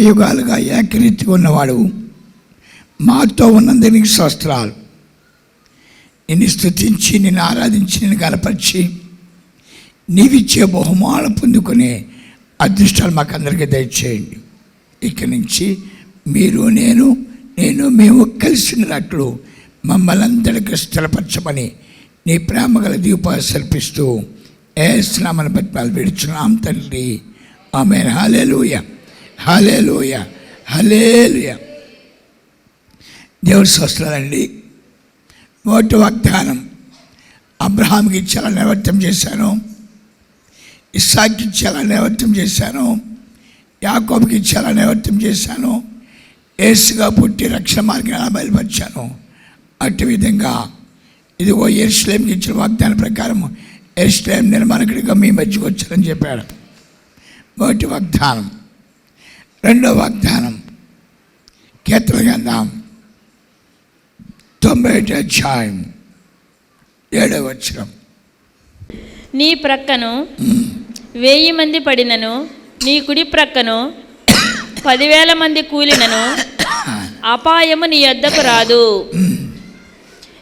యుగ యుగాలుగా ఏకరీతి ఉన్నవాడు మాతో ఉన్నందుకు శాస్త్రాలు నిన్ను స్థుతించి నిన్ను ఆరాధించి నిన్ను గనపరిచి నీవిచ్చే బహుమానం పొందుకునే అదృష్టాలు మాకు అందరికీ దయచేయండి. ఇక్కడి నుంచి మీరు నేను నేను మేము కలిసినట్లు మమ్మల్ని అందరికీ స్థిరపరచమని నీ ప్రేమ గల దీప సర్పిస్తూ ఏ స్నామని బట్టి విడుచున్నాం తండ్రి. ఆమె హాలేలుయ హలేలుయ హలేలుయ. దేవుడు స్వస్థలండి మొదటి వాగ్దానం అబ్రహాంకి ఇచ్చేలా నివర్తం చేశాను. ఇస్సాకి ఇచ్చేలా నివర్తం చేశాను. యాకోబ్కి ఇచ్చేలా నివర్తం చేశాను. ఏసుగా పుట్టి రక్షణ మార్గాన్ని బయలుపరిచాను? అటు విధంగా ఇదిగో ఎరుసలేంకి ఇచ్చిన వాగ్దానం ప్రకారం ఎరుస్లేం నిర్మాణకుడిగా మీ మధ్యకు వచ్చారని చెప్పాడు. మొదటి వాగ్దానం. రెండో వాగ్దానం. కీర్తన గంధం తొంభై అధ్యాయం ఏడవ వచ్చినం నీ ప్రక్కను వెయ్యి మంది పడినను నీ కుడి ప్రక్కను పదివేల మంది కూలినను అపాయము నీ యొద్దకు రాదు.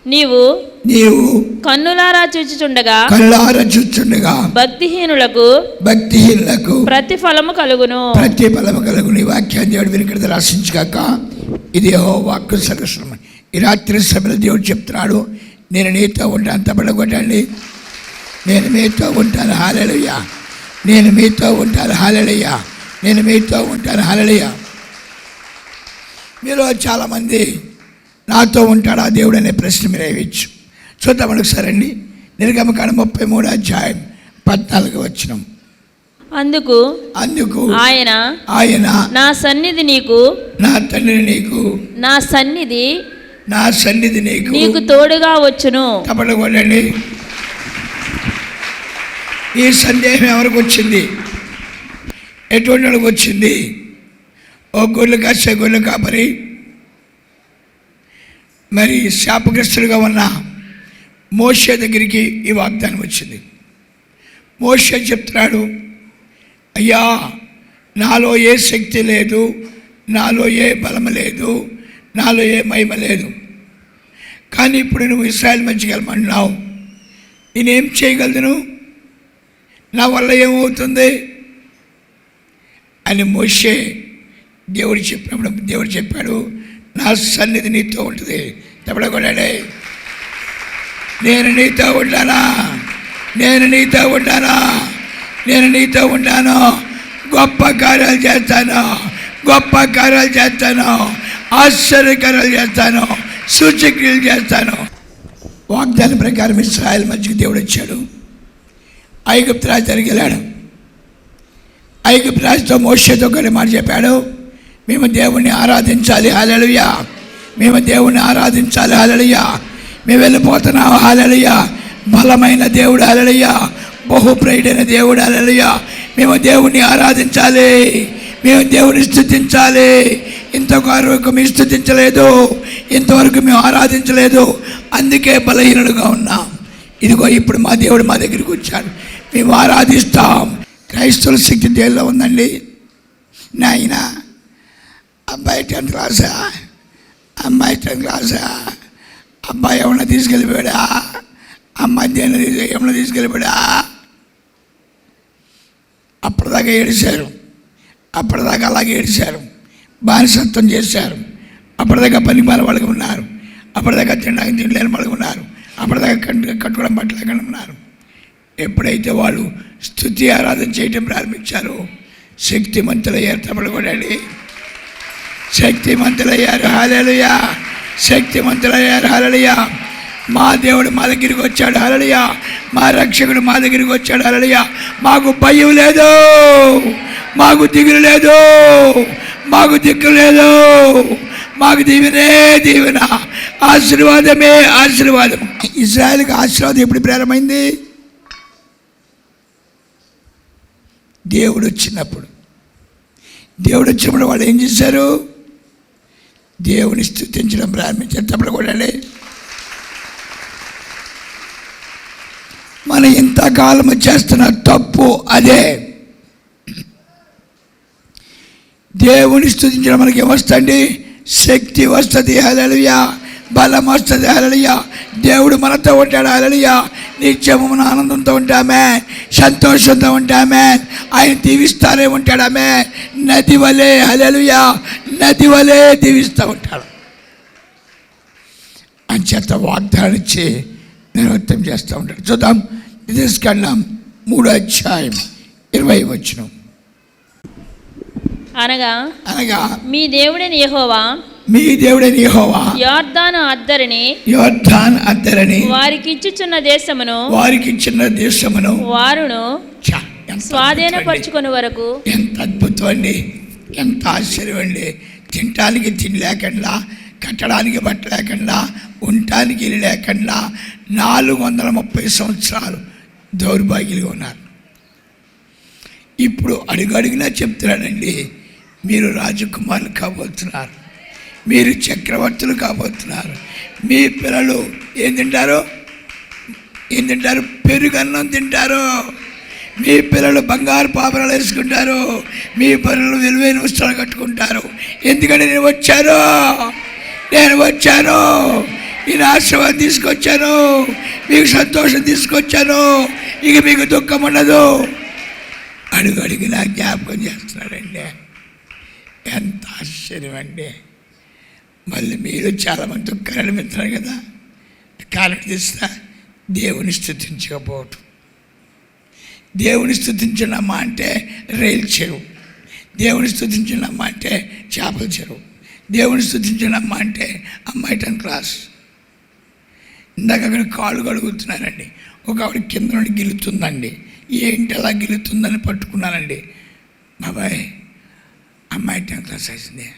నీవు నీవు కన్నులారా చూచుచుండగా కళ్ళార చూచుండగా భక్తిహీనులకు భక్తిహీనులకు ప్రతిఫలము కలుగును. ప్రతి బలము కలుగు నీ వాక్యాన్ని దేవుడు వినికిడితే రాసించుగాక ఇది ఓ వాక్కు సరస్వం ఈ రాత్రి సభలో దేవుడు చెప్తున్నాడు నేను నీతో ఉంటాను తప్పడగొట్టండి నేను మీతో ఉంటాను హాలెలుయ్య నేను మీతో ఉంటాను హాలెలుయ్య నేను మీతో ఉంటాను హాలెలుయ్య మీలో చాలామంది నాతో ఉంటాడా దేవుడు అనే ప్రశ్న మీరు వేయవచ్చు. చూద్దాం ఒకసారి అండి. నిర్గమకాండ ముప్పై మూడు అధ్యాయం పద్నాలుగు వచ్చినాం అందుకు అందుకు ఆయన ఆయన నా సన్నిధి నీకు నా తండ్రి నీకు నా సన్నిధి నా సన్నిధి నీకు నీకు తోడుగా వచ్చును. తప్పలు కొట్టండి. ఈ సందేహం ఎవరికి వచ్చింది? ఎటువంటి వాళ్ళకి వచ్చింది? ఓ గొర్రెలు కాసే గొర్రెలు కాపరి. మరి శాపగ్రస్తులుగా ఉన్న మోషే దగ్గరికి ఈ వాగ్దానం వచ్చింది. మోషే చెప్తున్నాడు అయ్యా నాలో ఏ శక్తి లేదు నాలో ఏ బలం లేదు నాలో ఏ మహిమ లేదు. కానీ ఇప్పుడు నువ్వు ఇస్రాయల్ మంచిగలమన్నావు నేనేం చేయగలను? నా వల్ల ఏమవుతుంది? అని మోషే దేవుడు చెప్పినప్పుడు దేవుడు చెప్పాడు నా సన్నిధి నీతో ఉంటుంది. తప్పడగొడాడే నేను నీతో ఉంటానా నేను నీతో ఉంటానా నేను నీతో ఉంటాను గొప్ప కార్యాలు చేస్తాను. గొప్ప కార్యాలు చేస్తాను. ఆశ్చర్యకార్యాలు చేస్తాను. సూచక్రియలు చేస్తాను. వాగ్దానం ప్రకారం ఇస్రాయల్ మధ్యకి దేవుడు వచ్చాడు. ఐగుప్తు రాజు దగ్గరికి వెళ్ళాడు. ఐగుప్తు రాజుతో మోషతో కొన్ని మాట చెప్పాడు. మేము దేవుణ్ణి ఆరాధించాలి. హలలుయా మేము దేవుణ్ణి ఆరాధించాలి. హలలుయా మేము వెళ్ళిపోతున్నాం. హాలలుయా బలమైన దేవుడు అలలియ బహుప్రయుడైన దేవుడు అలలియ మేము దేవుణ్ణి ఆరాధించాలి. మేము దేవుని స్థుతించాలి. ఇంతవరకు మేము స్థుతించలేదు. ఇంతవరకు మేము ఆరాధించలేదు. అందుకే బలహీనుడుగా ఉన్నాం. ఇదిగో ఇప్పుడు మా దేవుడు మా దగ్గరికి వచ్చాడు. మేము ఆరాధిస్తాం. క్రైస్తవుల శక్తి దేవుల్లో ఉందండి? నాయన అబ్బాయి టెన్త్ క్లాసా? అమ్మాయి టెన్త్ క్లాసా? అబ్బాయి ఏమన్నా తీసుకెళ్ళిపోయాడా? అమ్మాయి దేని ఏమన్నా తీసుకెళ్ళిపోయాడా? అప్పటిదాకా ఏడిశారు అప్పటిదాకా అలాగే ఏడిశారు బానిసత్వం చేశారు. అప్పటిదాకా పని మాల వాళ్ళకి ఉన్నారు. అప్పటిదాకా తినడానికి తినలేని వాళ్ళకి ఉన్నారు. అప్పటిదాకా కట్టు కట్టుకోవడం పట్టలేకుండా ఉన్నారు. ఎప్పుడైతే వాళ్ళు స్థుతి ఆరాధన చేయటం ప్రారంభించారో శక్తిమంతులయ్యారు తప్పడకూడండి శక్తిమంతులయ్యారు. హాలేలుయా. శక్తివంతులయ్యారు. హాలలుయా మా దేవుడు మా దగ్గరికి వచ్చాడు. హలలియా మా రక్షకుడు మా దగ్గరికి వచ్చాడు. హలలియా మాకు భయం లేదు. మాకు దిగులు లేదు. మాకు దిక్కు లేదు. మాకు దీవెనే దీవెన. ఆశీర్వాదమే ఆశీర్వాదం. ఇజ్రాయెల్కి ఆశీర్వాదం ఎప్పుడు ప్రారంభమైంది దేవుడు వచ్చినప్పుడు. దేవుడు వచ్చినప్పుడు వాళ్ళు ఏం చేశారు? దేవుని స్థుతించడం ప్రారంభించారు. తప్పుడు కూడా మనం ఇంతకాలం చేస్తున్న తప్పు అదే. దేవుని స్థుతించడం మనకి వస్తండి. శక్తి వస్తుంది. హలలియా బలం వస్తుంది. హలలియా దేవుడు మనతో ఉంటాడు. హలలియా నిత్యము మన ఆనందంతో ఉంటామే సంతోషంతో ఉంటామే ఆయన దీవిస్తానే ఉంటాడామే నది వలె. హలలుయా నది వలె దీవిస్తూ ఉంటాడు. అంచేత వాగ్దానం ఇచ్చి నిర్వర్తం చేస్తూ ఉంటాడు. చూద్దాం తీసుకెళ్ళాం మూడో అధ్యాయం ఇరవై వచ్చినాం అనగా అనగా మీ దేవుడైన యెహోవా మీ దేవుడైన యెహోవా యార్దాను అద్దరిని యోర్ధాన్ అద్దరని వారికి ఇచ్చుచున్న దేశమును వారికి ఇచ్చిన దేశమును వారును. స్వాధీనపరచుకొని వరకు ఎంత అద్భుతం అండి ఎంత ఆశ్చర్యం అండి. తినటానికి తిండి లేకుండా కట్టడానికి బట్ట లేకుండా ఉండటానికి ఇల్లు లేకుండా నాలుగు వందల ముప్పై సంవత్సరాలు దౌర్భాగ్యులుగా ఉన్నారు. ఇప్పుడు అడుగడుగునా చెప్తున్నానండి మీరు రాజకుమారులు కాబోతున్నారు మీరు చక్రవర్తులు కాబోతున్నారు మీ పిల్లలు ఏం తింటారు? ఏం తింటారు? పెరుగన్నం తింటారు. మీ పిల్లలు బంగారు పాపరాలు వేసుకుంటారు. మీ పిల్లలు విలువైన వస్త్రాలు కట్టుకుంటారు. ఎందుకంటే నేను వచ్చాను? నేను వచ్చాను. నేను ఆశీర్వాదం తీసుకొచ్చాను. మీకు సంతోషం తీసుకొచ్చాను. ఇక మీకు దుఃఖం ఉండదు. అడుగు అడిగినా జ్ఞాపకం చేస్తున్నాడండి. ఎంత ఆశ్చర్యం అండి. మళ్ళీ మీరు చాలామంది దుఃఖాలు మిత్రం కదా. కారణం తీస్తా దేవుని స్థుతించకపోవటం. దేవుని స్థుతించినమ్మా అంటే రైలు చెరువు. దేవుని స్థుతించినమ్మా అంటే చేపల చెరువు. దేవుని స్థుతించినమ్మా అంటే అమ్మాయిటన్ క్లాస్ ఇందాక అక్కడ కాళ్ళు కడుగుతున్నానండి. ఒక ఆవిడ కింద నుండి గిలుతుందండి. ఏంటి అలా గిలుతుందని పట్టుకున్నానండి. బాబాయ్ అమ్మాయి టెన్త్ క్లాస్ వేసింది.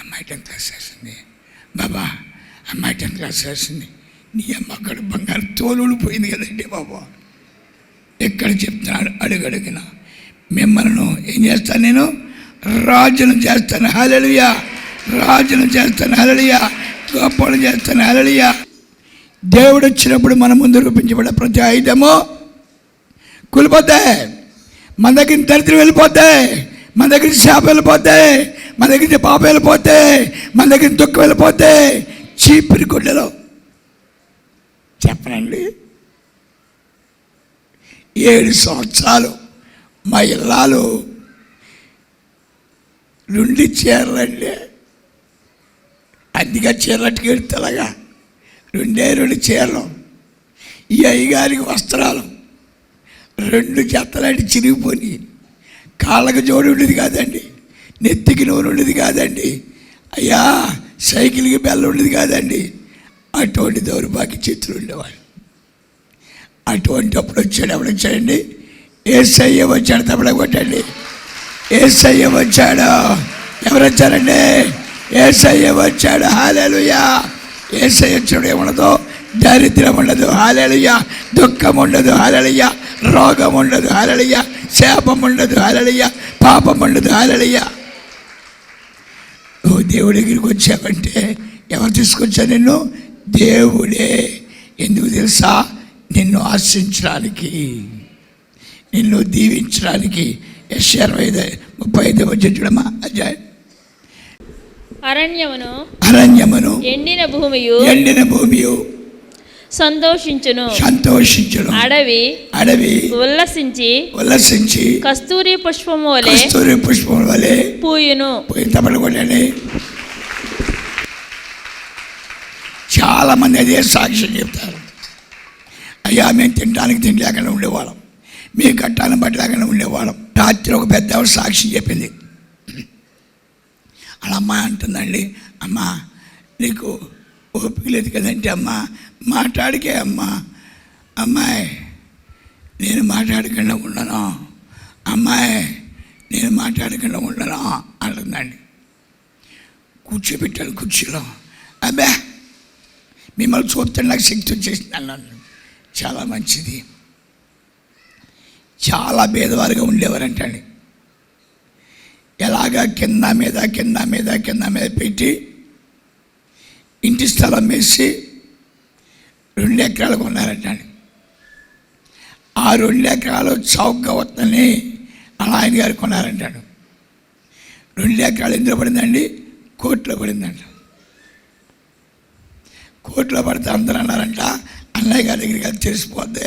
అమ్మాయి టెన్త్ క్లాస్ వేసింది. బాబా అమ్మాయి టెన్త్ క్లాస్ వేసింది. నీ అమ్మ అక్కడ బంగారు తోలు పోయింది కదండి బాబా. ఎక్కడ చెప్తున్నాడు? అడుగడుగున. మిమ్మల్ని ఏం చేస్తాను నేను? రాజును చేస్తాను. హలలియా రాజును చేస్తాను. హలలియా గొప్పలు చేస్తాను. హలలియా దేవుడు వచ్చినప్పుడు మన ముందు రూపించబడే ప్రతి ఆయుధము కూలిపోతాయి మన దగ్గర దరిద్రం వెళ్ళిపోతాయి మన దగ్గర శాప వెళ్ళిపోతాయి మన దగ్గర పాప వెళ్ళిపోతాయి మన దగ్గర దుఃఖం వెళ్ళిపోతాయి చీపిరి గుడ్డలో. చెప్పనండి. ఏడు సంవత్సరాలు మా ఇల్లాలు రెండు చీరలండి. అందుకే చీరలకి తెలగా. రెండే రెండు చీరలు. ఈ అయ్యగారికి వస్త్రాలు. రెండు జతలాంటి చిరిగిపోయి కాళ్ళకు జోడు ఉండేది కాదండి. నెత్తికి నూనె ఉండేది కాదండి. అయ్యా సైకిల్కి బెల్ల ఉండేది కాదండి. అటువంటి దౌర్భాగ్య చిత్రులు ఉండేవాళ్ళు. అటువంటి అప్పుడు వచ్చాడు ఎప్పుడు వచ్చాడండి? ఏసయ్య వచ్చాడు తప్పుడు కొట్టండి. ఏసయ్య వచ్చాడు? ఎవరు వచ్చారండి? ఏసయ్య వచ్చాడు హాలేలుయా. ఏసయ్య వచ్చాడు ఏముండదు? దారిద్ర్యం ఉండదు హాలేలుయ. దుఃఖం ఉండదు హాలలుయ. రోగం ఉండదు హాలలుయ. శాపం ఉండదు హాలలుయ. పాపం ఉండదు హాలలుయ. ఓ దేవుడి దగ్గరికి వచ్చావంటే ఎవరు తీసుకొచ్చా నిన్ను? దేవుడే. ఎందుకు తెలుసా? నిన్ను ఆశించడానికి నిన్ను దీవించడానికి ఎస్ ఐదు ముప్పై ఐదు వచ్చి అజయ్. అరణ్యమును అరణ్యమును ఎండిన భూమియు ఎండిన భూమియు సంతోషించును. సంతోషించడం అడవి అడవి ఉల్లసించి ఉల్లసించి కస్తూరి పుష్పము వలె కస్తూరి పుష్పం వలె పూయును. పోయి తప్పలు కొట్టండి. చాలా మంది అదే సాక్ష్యం చెప్తారు. అయ్యా మేము తినడానికి తిండి ఉండేవాళ్ళం. మేము కట్టాన బట్టలేకుండా ఉండేవాళ్ళం. రాత్రి ఒక పెద్ద సాక్షి చెప్పింది. అలా అమ్మాయి అంటుందండి అమ్మా నీకు ఓపిక లేదు కదంటే అమ్మా మాట్లాడికే అమ్మా. అమ్మాయి నేను మాట్లాడకుండా ఉండను. అమ్మాయి నేను మాట్లాడకుండా ఉండను అంటుందండి. కూర్చోబెట్టాను కుర్చీలో. అబ్బా మిమ్మల్ని చూస్తే నాకు శక్తి వచ్చేసింది అన్నాను చాలా మంచిది. చాలా భేదవారుగా ఉండేవారంటండి. ఎలాగా కింద మీద కింద మీద కింద మీద పెట్టి ఇంటి స్థలం వేసి రెండు ఎకరాలు కొన్నారంటండి ఆ రెండు ఎకరాలు చౌకగా వస్తుందని అలా ఆయన గారు కొన్నారంటాడు. రెండు ఎకరాలు ఎందులో పడిందండి? కోర్టులో పడిందంట. కోర్టులో పడితే అందరూ అన్నారంట అన్నయ్య గారి దగ్గరికి వెళ్తే తెలిసిపోద్ది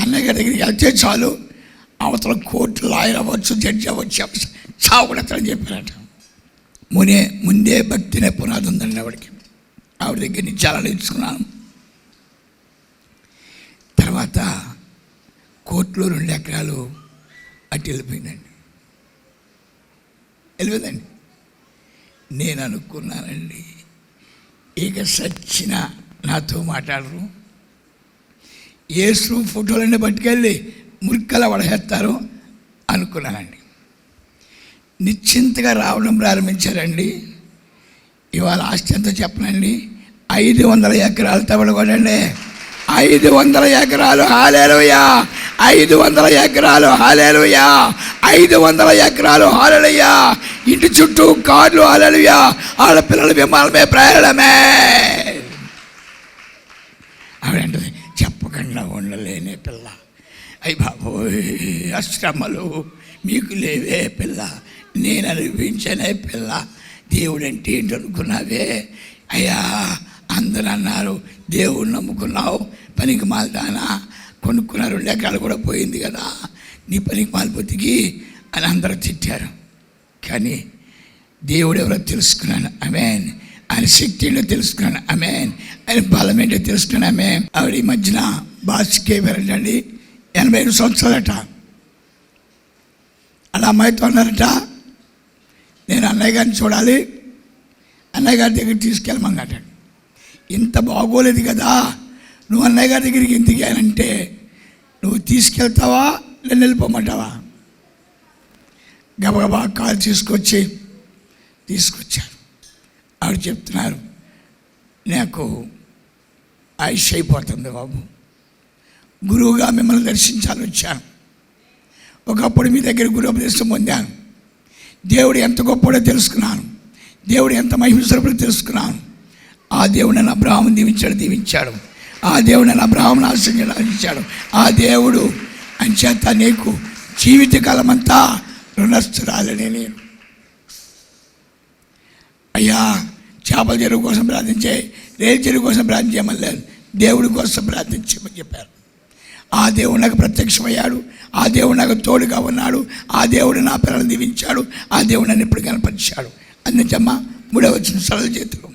అన్నయ్య గారి దగ్గరికి వెళ్తే చాలు. అవతల కోర్టు లాయర్ అవ్వచ్చు జడ్జి అవ్వచ్చు చావుకుడతాడని చెప్పారట. మునే ముందే భక్తినే పునాది ఉందండి ఆవిడకి. ఆవిడ దగ్గర నుంచి చాలా నేర్చుకున్నాను. తర్వాత కోర్టులో రెండు ఎకరాలు అటు వెళ్ళిపోయిందండి. వెళ్ళిపోయిందండి. నేను అనుకున్నానండి ఇక సచ్చిన నాతో మాట్లాడరు. ఏసు ఫోటోలన్నీ పట్టుకెళ్ళి మురిక్కల పడేస్తారు అనుకున్నానండి. నిశ్చింతగా రావడం ప్రారంభించారండి. ఇవాళ ఆశ్చర్యంతో చెప్పనండి? ఐదు వందల ఎకరాలు తబడకూడండి ఐదు వందల ఎకరాలు హాలేలుయా ఐదు వందల ఎకరాలు హాలేలుయా ఐదు వందల ఎకరాలు హాలలుయా ఇంటి చుట్టూ కార్లు హాలలుయా ఆడపిల్లల విమానమే ప్రయాణమే! చెప్పకుండా ఉండలేనే పిల్ల. అయ్యి బాబోయ్ అశ్రమలు మీకు లేవే పిల్ల. నేను అనిపించనే పిల్ల. దేవుడు అంటే ఏంటి అనుకున్నావే అయ్యా అందరూ అన్నారు దేవుడు నమ్ముకున్నావు పనికి మాలదానా కొనుక్కున్న రెండు ఎకరాలు కూడా పోయింది కదా. నీ పనికి మాలిపోతికి అని అందరూ తిట్టారు. కానీ దేవుడు ఎవరో తెలుసుకున్నాను అమేన్ ఆయన శక్తి ఏంటో తెలుసుకున్నాను ఆమె ఆయన బలం ఏంటో తెలుసుకున్నాను ఆమె ఆవిడ ఈ మధ్యన బాస్కే వెళ్ళండి ఎనభై ఐదు సంవత్సరాలట. అలా అమ్మాయితో అన్నారట నేను అన్నయ్య గారిని చూడాలి. అన్నయ్య గారి దగ్గర తీసుకెళ్ళమన్నాడు ఇంత బాగోలేదు కదా. నువ్వు అన్నయ్య గారి దగ్గరికి ఎందుకు అంటే నువ్వు తీసుకెళ్తావా? నేను వెళ్ళిపోమంటావా గబగబా కాల్ తీసుకొచ్చి తీసుకొచ్చాను ఆవిడ చెప్తున్నారు నాకు ఆయుష్ అయిపోతుంది బాబు. గురువుగా మిమ్మల్ని దర్శించాలని వచ్చాను. ఒకప్పుడు మీ దగ్గర గురుపదేశం పొందాను. దేవుడు ఎంత గొప్పడో తెలుసుకున్నాను. దేవుడు ఎంత మహిమస్వరూపుడో తెలుసుకున్నాను. ఆ దేవుడు నన్ను అబ్రాహ్మను దీవించాడు దీవించాడు. ఆ దేవుడు నన్ను అబ్రాహ్మను ఆశ్రయించాడు ఆ దేవుడు అంచేత నీకు జీవితకాలం అంతా రుణస్థురాలని నేను. అయ్యా చేపల చెరువు కోసం ప్రార్థించే రేలు చెరువు కోసం ప్రార్థించమని లేదు దేవుడి కోసం ప్రార్థించమని చెప్పారు. ఆ దేవుడు నాకు ప్రత్యక్షమయ్యాడు ఆ దేవుడు నాకు తోడుగా ఉన్నాడు ఆ దేవుడు నా పిల్లలు దీవించాడు ఆ దేవుడు నన్ను ఇప్పుడు కనపరిచాడు. అందించమ్మా మూడవ వచ్చిన సరళ చేతులు.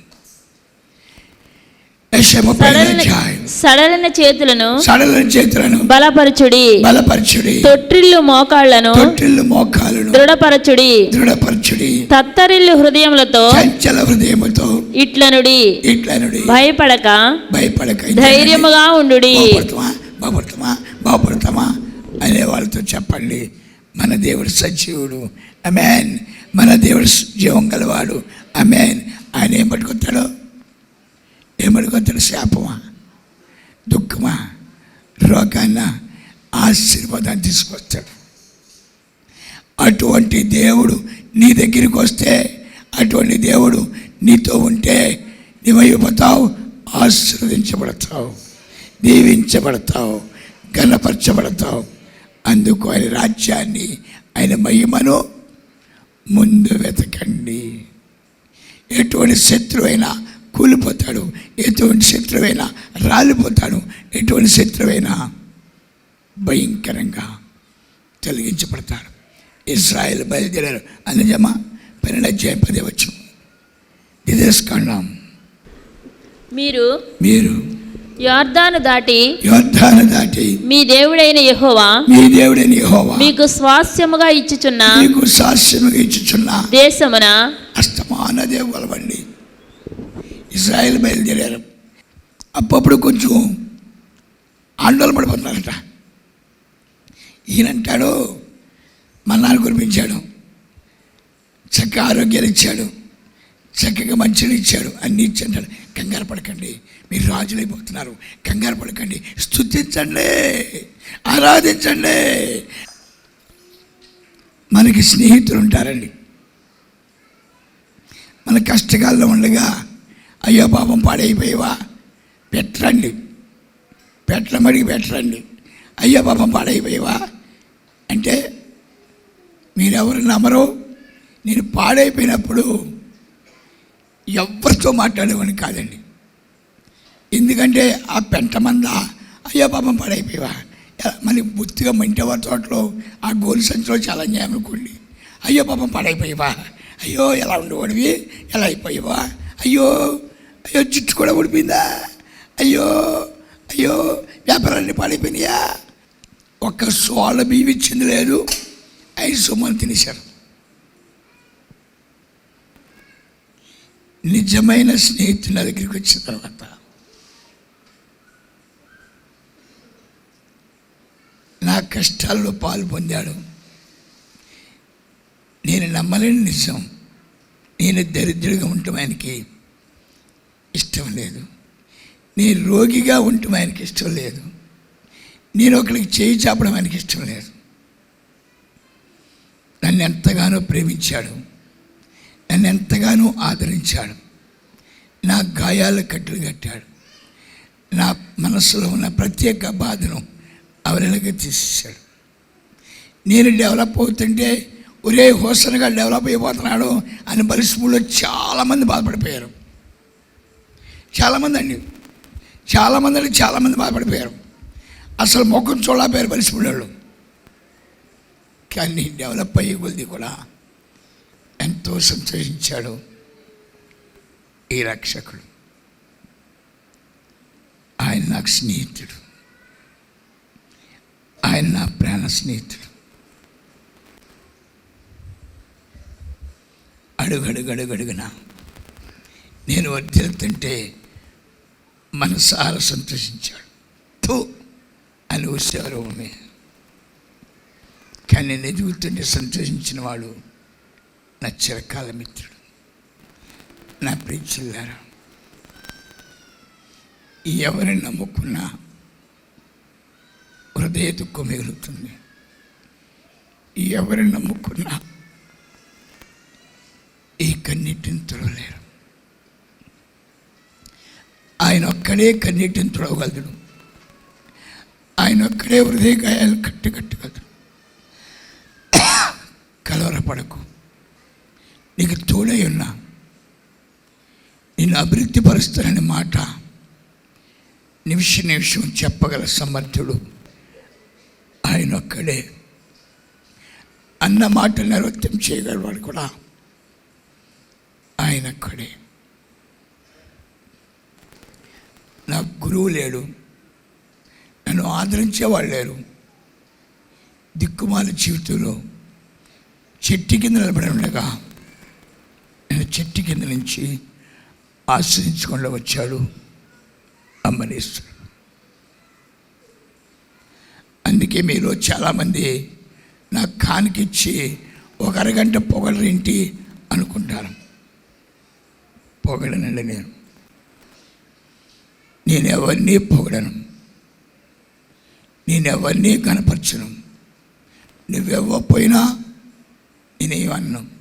సడలిన అధ్యాయం. సడలిన చేతులను చేతులను బలపరచుడి. బలపరచుడి. తొట్టిల్లు మోకాళ్ళను తొట్టిల్లు మోకాలను దృఢపరచుడి. దృఢపరచుడి. తత్తరిల్లు హృదయములతో చంచల హృదయముతో ఇట్లనుడి. ఇట్లనుడి. భయపడక. భయపడక. ధైర్యముగా ఉండుడి. బాగుపడతామా బాగుపడతామా బాగుపడతామా అనే వాళ్ళతో చెప్పండి. మన దేవుడు సజీవుడు. అమెన్ మన దేవుడు జీవం గలవాడు. అమెన్ ఆయన ఏం పట్టుకొస్తాడు? ఏం పట్టుకొస్తాడు శాపమా? దుఃఖమా? రోగాన్న? ఆశీర్వాదాన్ని తీసుకొస్తాడు. అటువంటి దేవుడు నీ దగ్గరికి వస్తే అటువంటి దేవుడు నీతో ఉంటే నీవైపోతావు ఆశీర్వదించబడతావు దీవించబడతావు గణపరచబడతావు. అందుకు ఆయన రాజ్యాన్ని ఆయన మహిమను ముందు వెతకండి. ఎటువంటి శత్రువైనా కూలిపోతాడు. ఎటువంటి శత్రువైనా రాలిపోతాడు. ఎటువంటి శత్రువైనా భయంకరంగా తొలగించబడతాడు. ఇస్రాయేల్ బయలుదేరారు. అందుజమా పన్నెండు అధ్యాయం పదే వచ్చు ఇదేసుకున్నాం మీరు మీరు యార్దాను దాటి యోద్ధాను దాటి మీ దేవుడైన యెహోవా మీ దేవుడైన యెహోవా మీకు స్వాస్యముగా ఇచ్చుచున్న మీకు సాక్ష్యముగా ఇచ్చుచున్న దేశమున అస్తమాన దేవులవండి ఇజ్రాయెల్ బయలుదేరారు. అప్పుడప్పుడు కొంచెం ఆందోళన పడిపోతున్నారట. ఈయనంటాడు మన్నాను కురిపించాడు. చక్కగా ఆరోగ్యాలు ఇచ్చాడు. చక్కగా మంచిని ఇచ్చాడు. అన్ని ఇచ్చాడు కంగారు పడకండి మీరు రాజులైపోతున్నారు. కంగారు పడకండి స్థుతించండి ఆరాధించండి. మనకి స్నేహితులు ఉంటారండి. మన కష్టకాలంలో ఉండగా అయ్యో పాపం పాడైపోయావా? పెట్టరండి. పెట్టమడిగి పెట్టరండి. అయ్యో పాపం పాడైపోయావా? అంటే మీరెవరు నమ్మరు? నేను పాడైపోయినప్పుడు ఎవరితో మాట్లాడేవాడిని కాదండి. ఎందుకంటే ఆ పెంట మంద అయ్యో పాపం పాడైపోయావా? ఎలా- మళ్ళీ బుద్ధిగా మంటవారి తోటలో ఆ గోలు సంచిలో చాలా అనుకోండి. అయ్యో పాపం పాడైపోయావా? అయ్యో ఎలా ఉండేవాడివి? ఎలా అయిపోయావా? అయ్యో అయ్యో జుట్టు కూడా ఊడిపోయిందా? అయ్యో అయ్యో వ్యాపారాన్ని పాడైపోయినాయా? ఒక్క సోళ్ళ బియ్యం ఇచ్చింది లేదు. ఐదు సొమ్మని తినేశారు. నిజమైన స్నేహితుడు నా దగ్గరికి వచ్చిన తర్వాత నా కష్టాల్లో పాలు పొందాడు. నేను నమ్మలేని నిజం. నేను దరిద్రుడిగా ఉండటం ఆయనకి ఇష్టం లేదు. నేను రోగిగా ఉండటం ఆయనకి ఇష్టం లేదు. నేను ఒకరికి చేయి చాపడం ఆయనకి ఇష్టం లేదు. నన్ను ఎంతగానో ప్రేమించాడు. నన్ను ఎంతగానో ఆదరించాడు. నా గాయాల కట్టులు కట్టాడు. నా మనసులో ఉన్న ప్రత్యేక బాధను అవరెలగా తీసేశాడు. నేను డెవలప్ అవుతుంటే ఒరే హోసనగా డెవలప్ అయిపోతున్నాడు అని పరిశ్రమలో చాలామంది బాధపడిపోయారు. చాలామంది అండి. చాలామంది అంటే చాలామంది బాధపడిపోయారు. అసలు ముఖం చూడలేకపోయారు పరిస్థితుల్లో కానీ డెవలప్ అయ్యే కొద్ది కూడా ఎంతో సంతోషించాడు ఈ రక్షకుడు. ఆయన నాకు స్నేహితుడు. ఆయన నా ప్రాణ స్నేహితుడు. అడుగడుగడుగడుగున నేను వర్ధిల్తుంటే మనసార సంతోషించాడు. తో అని వచ్చేవారు కానీ నేను ఎదుగుతుంటే సంతోషించిన వాడు నా చిరకాల మిత్రుడు. నా ప్రీచులారా ఎవరిని నమ్ముకున్నా హృదయ దుఃఖం మిగులుతుంది ఎవరిని నమ్ముకున్నా ఈ కన్నీటిని తొలలేరు ఆయన ఒక్కడే కన్నీటిని తుడవగలడు. ఆయన ఒక్కడే హృదయ గాయాలు కలవరపడకు. నీకు తోడై ఉన్నా నిన్ను అభివృద్ధి పరుస్తానని మాట నిమిష నిమిషం చెప్పగల సమర్థుడు ఆయన ఒక్కడే. అన్న మాట నిర్వర్తం చేయగలవాడు కూడా ఆయన ఒక్కడే నాకు గురువు లేడు. నన్ను ఆదరించేవాళ్ళు లేరు. దిక్కుమాల జీవితంలో చెట్టు కింద నిలబడి ఉండగా నేను చెట్టు కింద నుంచి ఆశ్రయించకుండా వచ్చాడు అమ్మనేశ్వరుడు అందుకే మీరు చాలామంది నాకు కానికిచ్చి ఒక అరగంట పొగడరేంటి అనుకుంటారు. పొగడనండి నేను. నేను ఎవరిని పొగడను. నేను ఎవరినీ కనపరచను. నువ్వెవ్వపోయినా నేనేమన్నాం.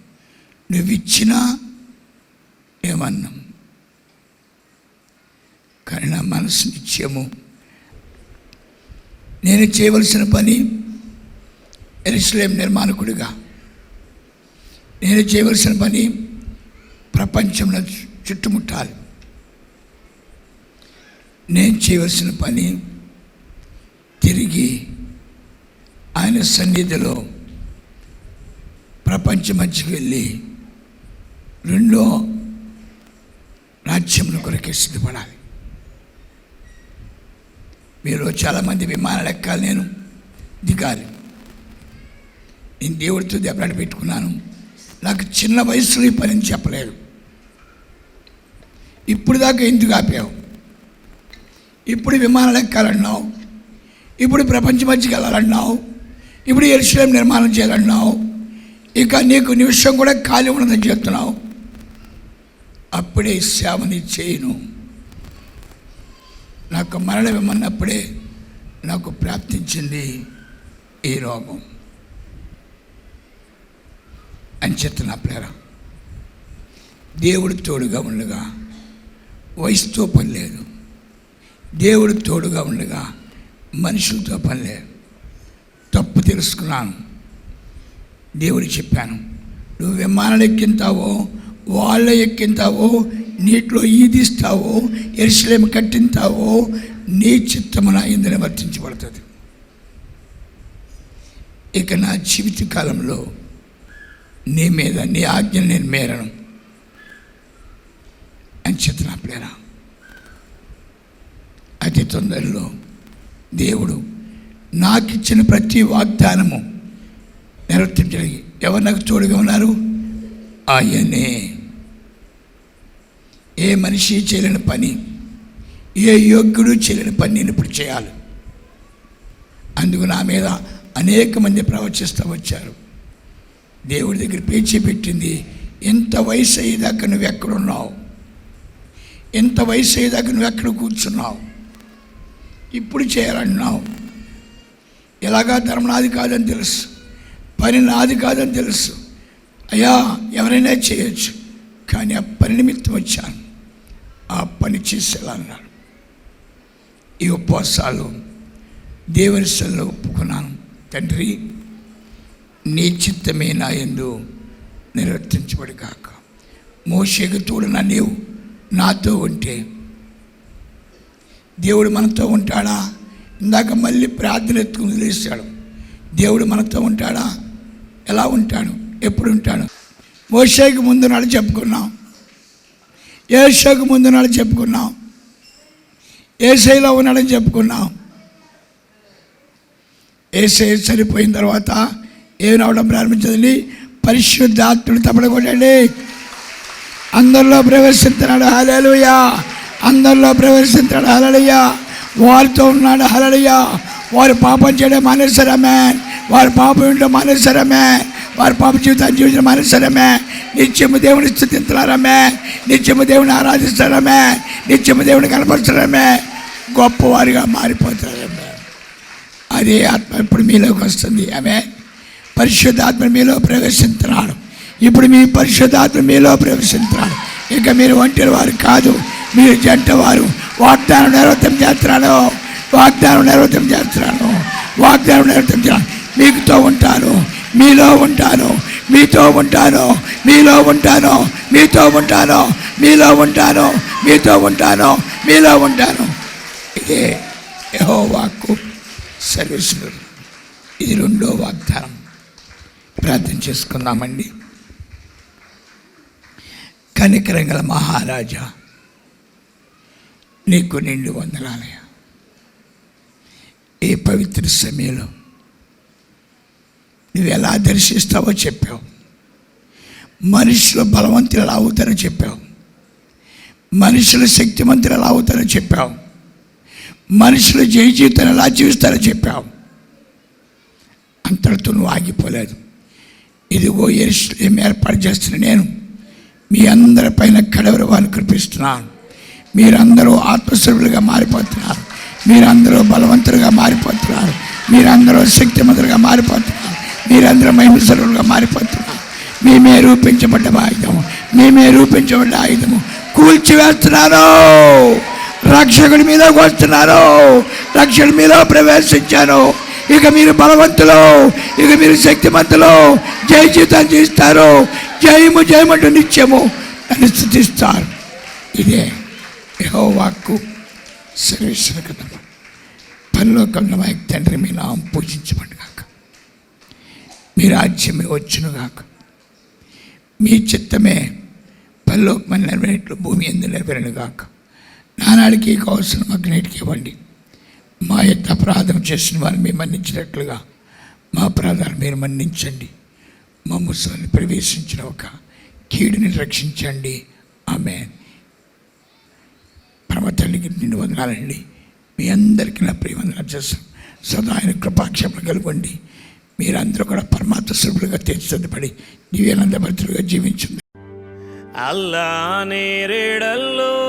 నువ్విచ్చినా ఏమన్నాం కానీ నా మనసు నిత్యము నేను చేయవలసిన పని ఎరుసలేం నిర్మాణకుడిగా. నేను చేయవలసిన పని ప్రపంచంలో చుట్టుముట్టాలి. నేను చేయవలసిన పని తిరిగి ఆయన సన్నిధిలో ప్రపంచ మధ్యకి వెళ్ళి రెండో రాజ్యంలో కొరకే సిద్ధపడాలి. మీరు చాలామంది విమానాలు ఎక్కాలి నేను దిగాలి. నేను దేవుడితో దెబ్బలాట పెట్టుకున్నాను. నాకు చిన్న వయసులో ఈ పని చెప్పలేదు. ఇప్పుడు దాకా ఎందుకు ఆపావు? ఇప్పుడు విమానాలు ఎక్కాలన్నావు ఇప్పుడు ప్రపంచ మధ్యకి వెళ్ళాలన్నావు. ఇప్పుడు ఎరుసలేం నిర్మాణం చేయాలన్నావు. ఇక నీకు నిమిషం కూడా ఖాళీ ఉన్నదని చెప్తున్నావు. అప్పుడే సేవని చేయను. నాకు మరణం ఇమ్మన్నప్పుడే నాకు ప్రాప్తించింది ఈ రోగం. అని చెప్తున్నా ప్రేర. దేవుడు తోడుగా ఉండగా వయసుతో పని లేదు. దేవుడు తోడుగా ఉండగా మనుషులతో పని తప్పు తెలుసుకున్నాను. దేవుడు చెప్పాను నువ్వు విమానాలు ఎక్కింతావో వాళ్ళ ఎక్కింతావో నీటిలో ఈదిస్తావో ఎరుసలేం కట్టింతావో నీ చిత్తమున ఇందులో వర్తించబడుతుంది. ఇక నా జీవిత కాలంలో నీ మీద నీ ఆజ్ఞ నేను మేరను అని చిత్తనప్పుడేరా అతి తొందరలో. దేవుడు నాకిచ్చిన ప్రతి వాగ్దానము నెరవేర్చడానికి ఎవరు నాకు తోడుగా ఉన్నారు? ఆయనే. ఏ మనిషి చేయలేని పని ఏ యోగ్యుడు చేయలేని పని నేను ఇప్పుడు చేయాలి. అందుకు నా మీద అనేక మంది ప్రవచిస్తూ వచ్చారు. దేవుడి దగ్గర పేచి పెట్టింది ఎంత వయసు అయ్యేదాకా నువ్వు ఎక్కడున్నావు? ఎంత వయసు అయ్యేదాకా నువ్వు ఎక్కడ కూర్చున్నావు? ఇప్పుడు చేయాలంటున్నావు. ఎలాగా ధర్మం నాది కాదని తెలుసు. పని నాది కాదని తెలుసు. అయ్యా ఎవరైనా చేయొచ్చు. కానీ ఆ పని నిమిత్తం వచ్చాను. ఆ పని చేసేయాలన్నాడు ఈ ఉపవాసాలు దేవుని సెల్లో ఒప్పుకున్నాను. తండ్రి నీ చిత్తమే నా ఎందు నిర్వర్తించబడి కాక. మోషేకు నా నీవు నాతో ఉంటే దేవుడు మనతో ఉంటాడా? ఇందాక మళ్ళీ ప్రార్థన ఎత్తుకుని వదిలేశాడు దేవుడు మనతో ఉంటాడా? ఎలా ఉంటాడు? ఎప్పుడు ఉంటాడు? మోషేకి ముందు నాడు చెప్పుకున్నాం. ఏషోకి ముందు నాడు చెప్పుకున్నాం. ఏసైలో ఉన్నాడని చెప్పుకున్నాం. ఏసై సరిపోయిన తర్వాత ఏమి రావడం ప్రారంభించదండి? పరిశుద్ధాత్ముడు తప్పడకూడండి అందరిలో ప్రవేశిస్తున్నాడు. హాలేలుయా అందరిలో ప్రవేశించాడు. హలడయ్య వారితో ఉన్నాడు. హలడయ్య వారు పాపం చేయడం మానేసరమే వారి పాపం ఉండడం మానేసరమే వారి పాప జీవితాన్ని జీవించడం మానేసరమే నిత్యము దేవుని స్థుతించడమే నిత్యము దేవుని ఆరాధిస్తారమే నిత్యము దేవుని కనపరచడమే గొప్పవారిగా మారిపోతారమే అదే ఆత్మ ఇప్పుడు మీలోకి వస్తుంది. ఆమె పరిశుద్ధాత్మ మీలో ప్రవేశించినాడు. ఇప్పుడు మీ పరిశుద్ధాత్మ మీలో ప్రవేశిస్తున్నాడు ఇక మీరు ఒంటరి వారు కాదు. మీరు జంట వారు. వాగ్దానం నిర్వృతం చేస్తున్నాను. వాగ్దానం నిర్వృతం చేస్తున్నాను. వాగ్దానం నిర్వృతం చేస్తాను మీకుతో ఉంటాను. మీలో ఉంటాను. మీతో ఉంటాను. మీలో ఉంటాను. మీతో ఉంటాను. మీలో ఉంటాను. మీతో ఉంటాను. మీలో ఉంటాను. ఇదే యహో వాక్కు సర్వీసులు ఇది రెండో వాగ్దానం. ప్రార్థన చేసుకుందామండి. కనికరం గల మహారాజా నీకు నిండు వందనాలయ ఏ పవిత్ర సమయంలో నువ్వు ఎలా దర్శిస్తావో చెప్పావు. మనుషులు బలవంతులు ఎలా అవుతారో చెప్పావు. మనుషులు శక్తివంతులు ఎలా అవుతారో చెప్పావు. మనుషులు జయ జీవితాన్ని ఎలా జీవిస్తారో చెప్పావు. అంతటితో నువ్వు ఆగిపోలేదు. ఇదిగో ఎరుసలేం ఏర్పాటు చేస్తున్న నేను. మీ అందరి పైన కడవరి వారిని మీరందరూ ఆత్మస్వరులుగా మారిపోతున్నారు. మీరందరూ బలవంతులుగా మారిపోతున్నారు. మీరందరూ శక్తిమంతులుగా మారిపోతున్నారు. మీరందరూ మహిమస్వరులుగా మారిపోతున్నారు. మేమే రూపించబడ్డ ఆయుధము మేమే రూపించబడ్డ ఆయుధము. కూల్చివేస్తున్నారు. రక్షకుడి మీద వస్తున్నారు రక్షకుడి మీద ప్రవేశించారు. ఇక మీరు బలవంతులు ఇక మీరు శక్తిమంతులు. జయ జీవితాన్ని చేస్తారు జయము జయమంటూ నిత్యము అని స్థుతిస్తారు. ఇదే యహో వాక్కు సర్వేశ్వర కథ పరలోకంలో మా తండ్రి మీ నామం పూజించబడి కాక మీ రాజ్యమే వచ్చును కాక మీ చిత్తమే పరలోకమని నెరవేరేట్లు భూమి ఎందు నెరవేరను కాక నానాడికి కావాల్సిన మాకు నేటికి ఇవ్వండి. మా యొక్క అపరాధం చేసిన వారిని మేము మన్నించినట్లుగా మా అపరాధాలు మీరు మన్నించండి. మా ముసలిని ప్రవేశించిన ఒక కీడుని రక్షించండి. ఆమె పరమ తల్లికి నిండు వందనాలండి. మీ అందరికీ నా ప్రియవందనాలు చేస్తాం. సదా ఆయన కలుగొండి. మీరందరూ కూడా పరమాత్మ స్వరూపులుగా తీర్చిదిద్దబడి దివ్యానంద భద్రులుగా జీవించింది అల్లా నేరేడల్లో